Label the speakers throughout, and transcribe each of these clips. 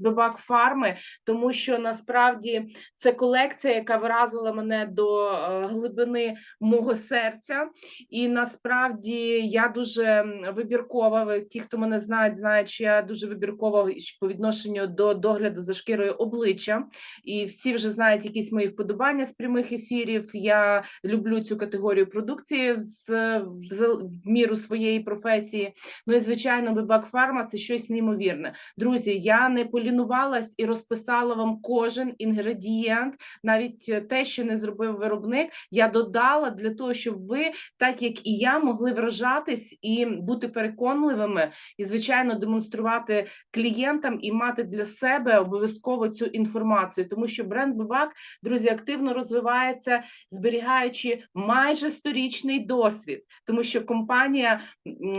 Speaker 1: Бибак фарми, тому що насправді це колекція, яка вразила мене до е, глибини мого серця. І насправді я дуже вибіркова. Ті, хто мене знають, знають, що я дуже вибіркова по відношенню до догляду за шкірою обличчя. І всі вже знають якісь мої вподобання з прямих ефірів. Я люблю цю категорію продукції з, в, міру своєї професії. Ну і звичайно, Бибак Фарма це щось неймовірне. Друзі, я не полінувалась і розписала вам кожен інгредієнт, навіть е, те, що не зробив виробник, я додала для того, щоб ви, так як і я, могли вражатись і бути переконливими, і звичайно демонструвати клієнтам і мати для себе обов'язково цю інформацію, тому що бренд Бибак, друзі, активно розвивається, зберігаючи майже сторічний досвід, тому що компанія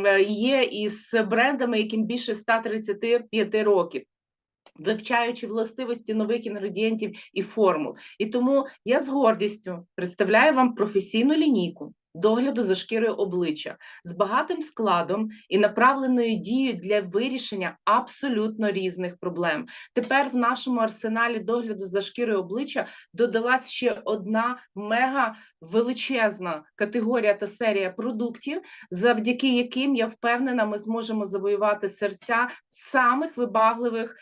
Speaker 1: е, є із брендами, яким більше 135 років. Вивчаючи властивості нових інгредієнтів і формул. І тому я з гордістю представляю вам професійну лінійку догляду за шкірою обличчя з багатим складом і направленою дією для вирішення абсолютно різних проблем. Тепер в нашому арсеналі догляду за шкірою обличчя додалась ще одна мега величезна категорія та серія продуктів, завдяки яким я впевнена, ми зможемо завоювати серця самих вибагливих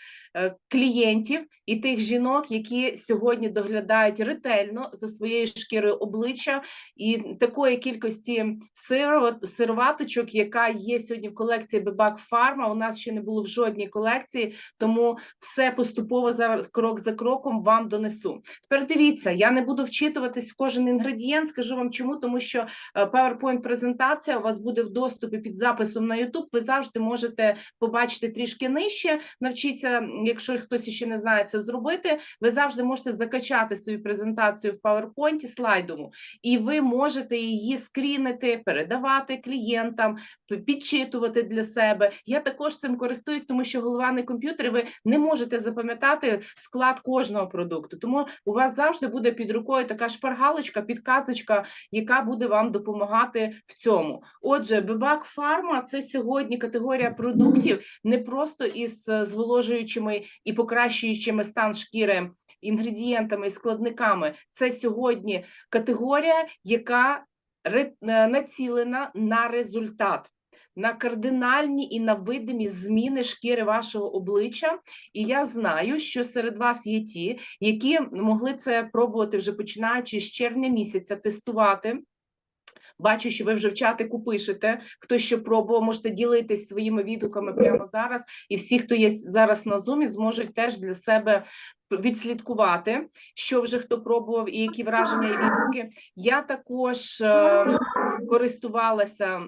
Speaker 1: клієнтів і тих жінок, які сьогодні доглядають ретельно за своєю шкірою обличчя і такої кількості сиро- сироваточок, яка є сьогодні в колекції Бебак Фарма. У нас ще не було в жодній колекції, тому все поступово зараз крок за кроком вам донесу. Тепер дивіться, я не буду вчитуватись в кожен інгредієнт. Скажу вам чому, тому що е, PowerPoint презентація у вас буде в доступі під записом на YouTube. Ви завжди можете побачити трішки нижче. Навчіться, якщо хтось ще не знає це зробити. Ви завжди можете закачати свою презентацію в PowerPoint слайдову, і ви можете її скрінити, передавати клієнтам, підчитувати для себе. Я також цим користуюсь, тому що голова не комп'ютер. Ви не можете запам'ятати склад кожного продукту. Тому у вас завжди буде під рукою така шпаргалочка, підказочка, яка буде вам допомагати в цьому. Отже, Бебак Фарма це сьогодні категорія продуктів не просто із е, зволожуючими і покращуючими стан шкіри. Інгредієнтами і складниками це сьогодні категорія, яка е, націлена на результат, на кардинальні і на видимі зміни шкіри вашого обличчя. І я знаю, що серед вас є ті, які могли це пробувати вже починаючи з червня місяця, тестувати. Бачу, що ви вже в чатику пишете. Хто що пробував, можете ділитись своїми відгуками прямо зараз. І всі, хто є зараз на зумі, зможуть теж для себе відслідкувати, що вже хто пробував і які враження і відгуки. Я також е, користувалася.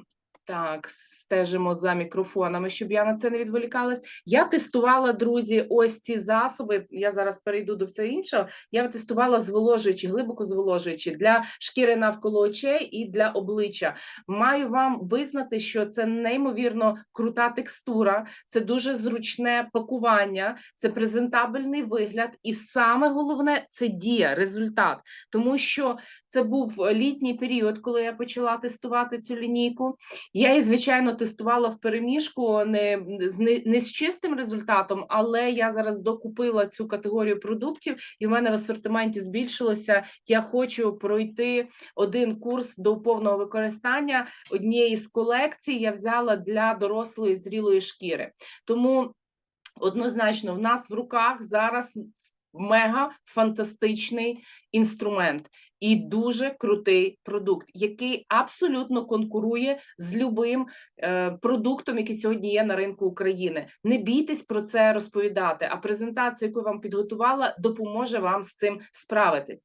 Speaker 1: Так, стежимо за мікрофонами, щоб я на це не відволікалась. Я тестувала, друзі, ось ці засоби. Я зараз перейду до всього іншого. Я тестувала зволожуючі, глибоко зволожуючі для шкіри навколо очей і для обличчя. Маю вам визнати, що це неймовірно крута текстура, це дуже зручне пакування, це презентабельний вигляд, і саме головне це дія, результат. Тому що це був літній період, коли я почала тестувати цю лінійку. Я її, звичайно, тестувала в переміжку не не, з чистим результатом, але я зараз докупила цю категорію продуктів, і в мене в асортименті збільшилося. Я хочу пройти один курс до повного використання однієї з колекцій. Я взяла для дорослої зрілої шкіри. Тому однозначно в нас в руках зараз мега фантастичний інструмент і дуже крутий продукт, який абсолютно конкурує з любим е, продуктом, який сьогодні є на ринку України. Не бійтесь про це розповідати. А презентація, яку я вам підготувала, допоможе вам з цим справитись.